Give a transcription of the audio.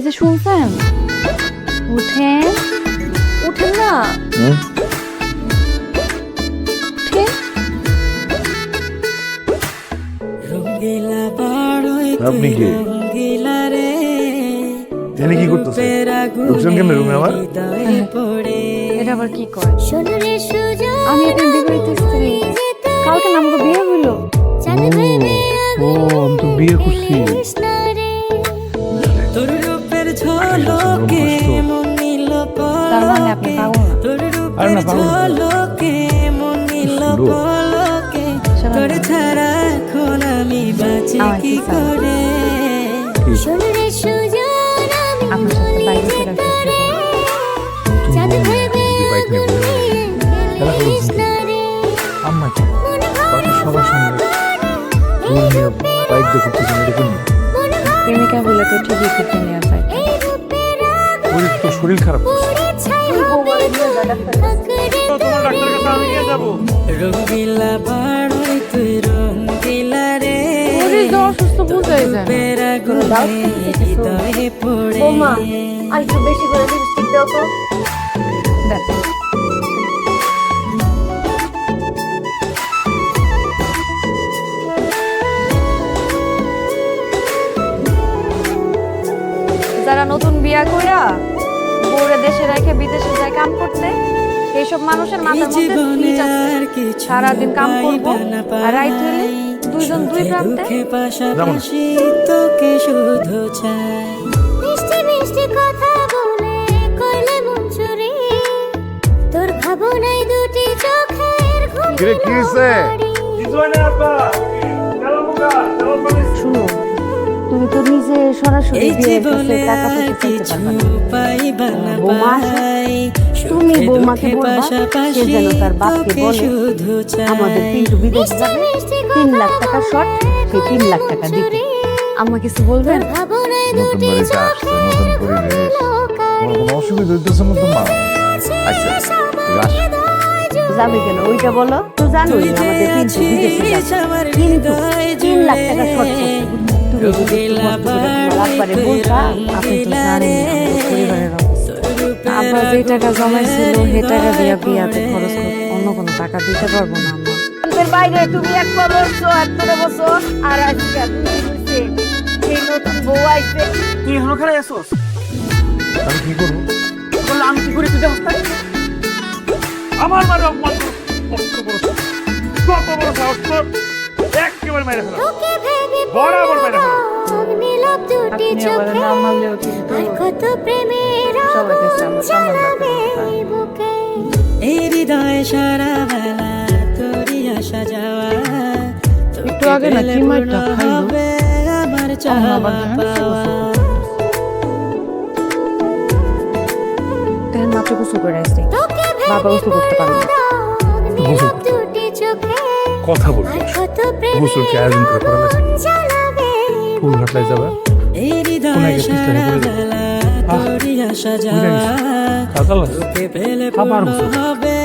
এই যে শুনছেন? উঠেন। উঠেন না। হুম? উঠেন। আপনি কি? এখানে কি করতেছে ঢুকছেন কেন রুমে আমার এটা আবার কি কয়? আমি এখন বিবাহিত স্ত্রী। কালকে না বিয়ে হইল? ও আমি তো বিয়ে করছি। ঝলকে নিল সুন্দর। পলকে শোনো তোর না। ছাড়া এখন আমি বাঁচি আমার কি কি চাই? করে? আপনার সাথে বাইরে ফেরা বাইক নিয়ে ঘুরে খেলা করছেন আম্মা সবার সামনে বাইক দিয়ে ঘুরতেছেন এটা প্রেমিকা হলে তো ঠিকই করতে নেওয়া যায় শরীর তো শরীর খারাপ। রঙ্গিলা রে অসুস্থ করে তো যারা নতুন বিয়া কইরা বউরে দেশে রেখে বিদেশে যায় কাম করতে এইসব মানুষের মাথার মধ্যে সারাদিন কাম করব আর রাইত হলে দুইজন দুই প্রান্তে। পাশাপাশি তোকে শুধু চাই। মিষ্টি মিষ্টি কথা বলে কইলে মন চুরি তোর ভাবনায় দুটি চোখের ঘুম তুমি তো নিজে সরাসরি এই বিয়ে করতে টাকা পয়সা পারবে না। বৌমা তুমি বৌমাকে বলবা, সে যেন তার বাপকে বলে, আমাদের পিন্টু বিদেশ যাবে তিন লাখ টাকা শর্ট সেই তিন লাখ টাকা দিতে আম্মা কিছু বলবেন? নতুন বাড়িতে আসছে নতুন পরিবেশ কোনো অসুবিধা হইতেছে না তোমার আচ্ছা যাবে কেন? ওইটা বলো। তো জানোই আমাদের পিন্টু বিদেশে যাবে। কিন্তু তিন লাখ টাকা শর্ট আপনি তো জানেন পরিবারের অবস্থা আব্বা যে টাকা জমাইছিল সে টাকা দিয়া বিয়াতে খরচ অন্য কোনো টাকা দিতে পারব না আম্মা বাইরে তুমি এক বছর এক বছর আর আজকে তুমি নতুন বউ আইছে। তুই এখনও খেলে আসোস? আমি কি করব? বললে আমি কি করি তুই দেখ আমার মারে অপমান কত বড় কত বড় সাহস তোর একেবারে মেরে ফেলা বরাবর আর কত প্রেমের এই হৃদয় সারা বেলা তোরই আসা যাওয়া। একটু আগে না কি মারটা খাইলো? আমার চাওয়া আবার ধ্যান দিছে পাওয়া। তেল মাত্র গোসল করে আসছি বাবা গোসল করতে পারে না। নীলব দুটি চোখে। কথা বলব আর কত প্রেমের গোসল কি আয়োজন করে করা লাগে ফুল ঘাটলায় যাবা। আবার হবে।